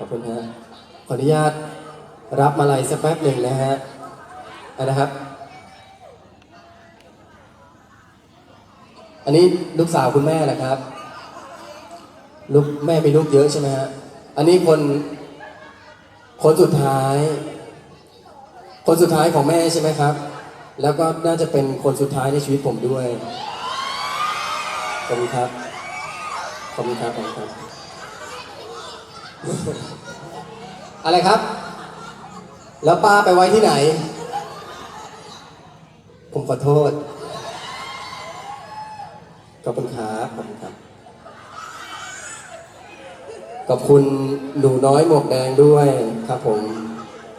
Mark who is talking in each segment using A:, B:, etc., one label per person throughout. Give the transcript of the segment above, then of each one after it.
A: ขอบคุณฮะขออนุญาตรับมาลัยสักแป๊บหนึ่งนะฮะนนะครับ อันนี้ลูกสาวคุณแม่นะครับ ลูกแม่มีลูกเยอะใช่ไหมฮะ อันนี้คน คนสุดท้าย คนสุดท้ายของแม่ใช่ไหมครับ แล้วก็น่าจะเป็นคนสุดท้ายในชีวิตผมด้วย ขอบคุณครับ ขอบคุณครับขอบคุณครับ อะไรครับ แล้วป้าไปไว้ที่ไหน ผมขอโทษ ขอบคุณครับขอบคุณครับ ขอบคุณหนูน้อยหมวกแดงด้วยครับผม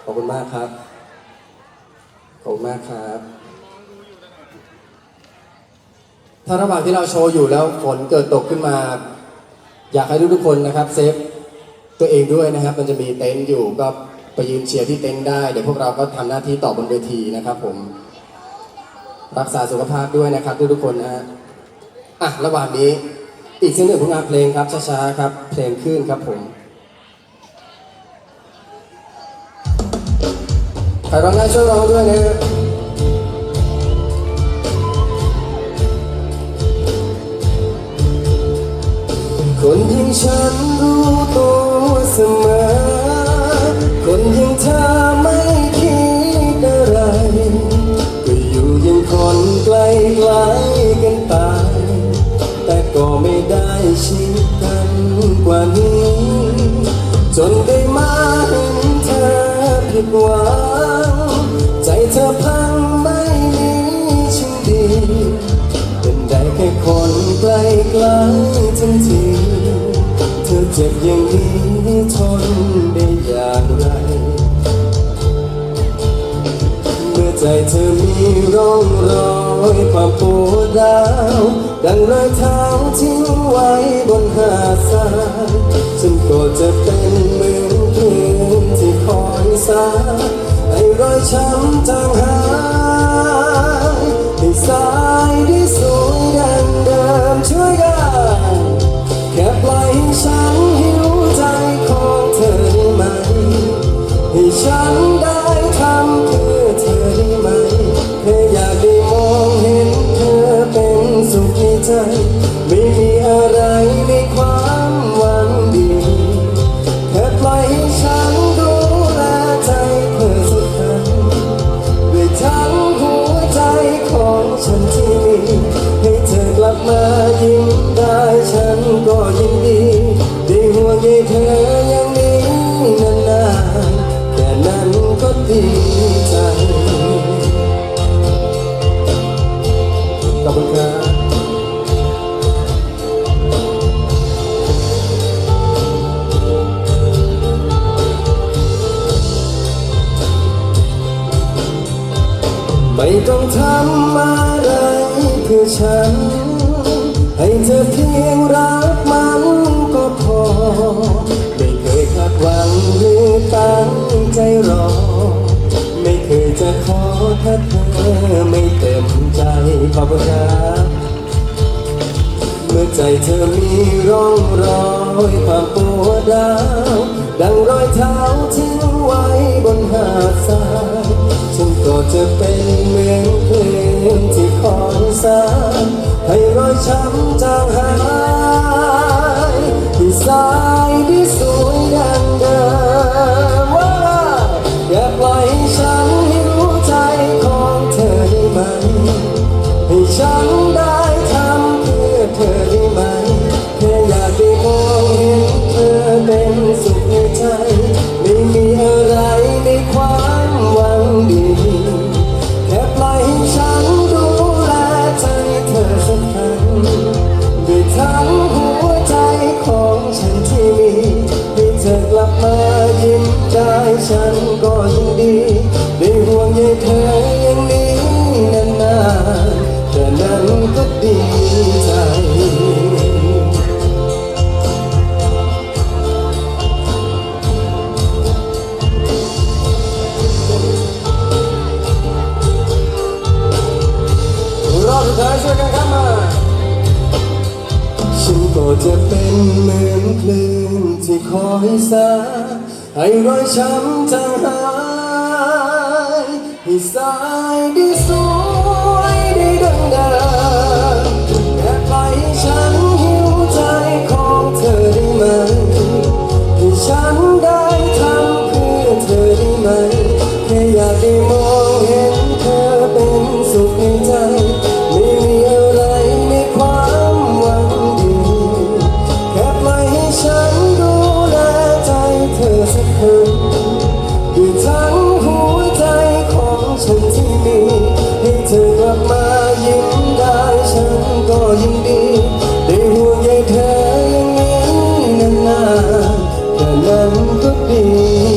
A: ขอบคุณมากครับ ขอบคุณมากครับถ้าระหว่างที่เราโชว์อยู่แล้วฝนเกิดตกขึ้นมา อยากให้ทุกๆคนนะครับ เซฟ ตัวเองด้วยนะครับ มันจะมีเต็นท์อยู่ก็ไปยืนเชียร์ที่เต็นท์ได้ เดี๋ยวพวกเราก็ทำหน้าที่ต่อบนเวทีนะครับ ผม รักษาสุขภาพด้วยนะครับ ทุกๆคนนะฮะอะระหว่างนี้อีกสิ่งหนึ่งผลงานเพลงครับช้าๆครับ เพลงขึ้นครับผมใครร้องได้ช่วยร้องด้วยนะฮะค ผิดหวังใจเธอพังไม่มีชิงดี เป็นได้แค่คนใกล้ใกล้ๆทั้งทีเธอเจ็บอย่างนี้ทนได้อย่างไรเมื่อใจเธอมีร่องรอยความปวดร้าวดังรอยเท้าทิ้งไว้บนหาดทรายฉันก็จะเป็นเหมือนาให้รอยช้ำจางหายให้สายที่สวยดังเดิมช่วยกันแค่ปล่อยให้ฉันหิวใจของเธอได้ไหมให้ฉันได้ทำเพื่อเธอได้ไหมแค่อยากได้มองเห็นเธอเป็นสุขในใจ ฉันทีให้เธอกลับมายิ้มได้ฉันก็ยินดีได้ห่วงใยเธออย่างนี้นานๆแค่นั้นก็ดีใจขอบคุณครับไม่ต้องทำอะไรเพื่อ ฉัน ให้เธอเพียงรักมันก็พอ ไม่เคยคาดหวังหรือตั้งใจรอ ไม่เคยจะขอถ้าเธอไม่เต็มใจขอบคุณครับเมื่อใจเธอมีร่องรอยความปวดร้าวดังรอยเท้าทิ้งไว้บนหาดทรายฉันก็จะเป็นเหมือนเพล งที่คอยสานให้รอยช้ำจางหายที่สายที่สวยดังเดิมว่าอย่าปล่อยให้ฉันหิวใจของเธอได้ไหมให้ฉันได้ทำเพื่อเธอได้ไหมแค่อยากได้มองเห็นเธอเป็นสุ ทั้งหัวใจของฉันที่มีที่เธอกลับมายิ้มได้ฉันก็ จะเป็นเหมือนคลื่นที่คอยสาให้รอยช้ำจางหายให้สายได้สวยได้ดังดา เธอกลับมายิ้มได้ฉันก็ยินดีได้ห่วงใยเธออย่างนี้นานๆแค่นั้นก็ดี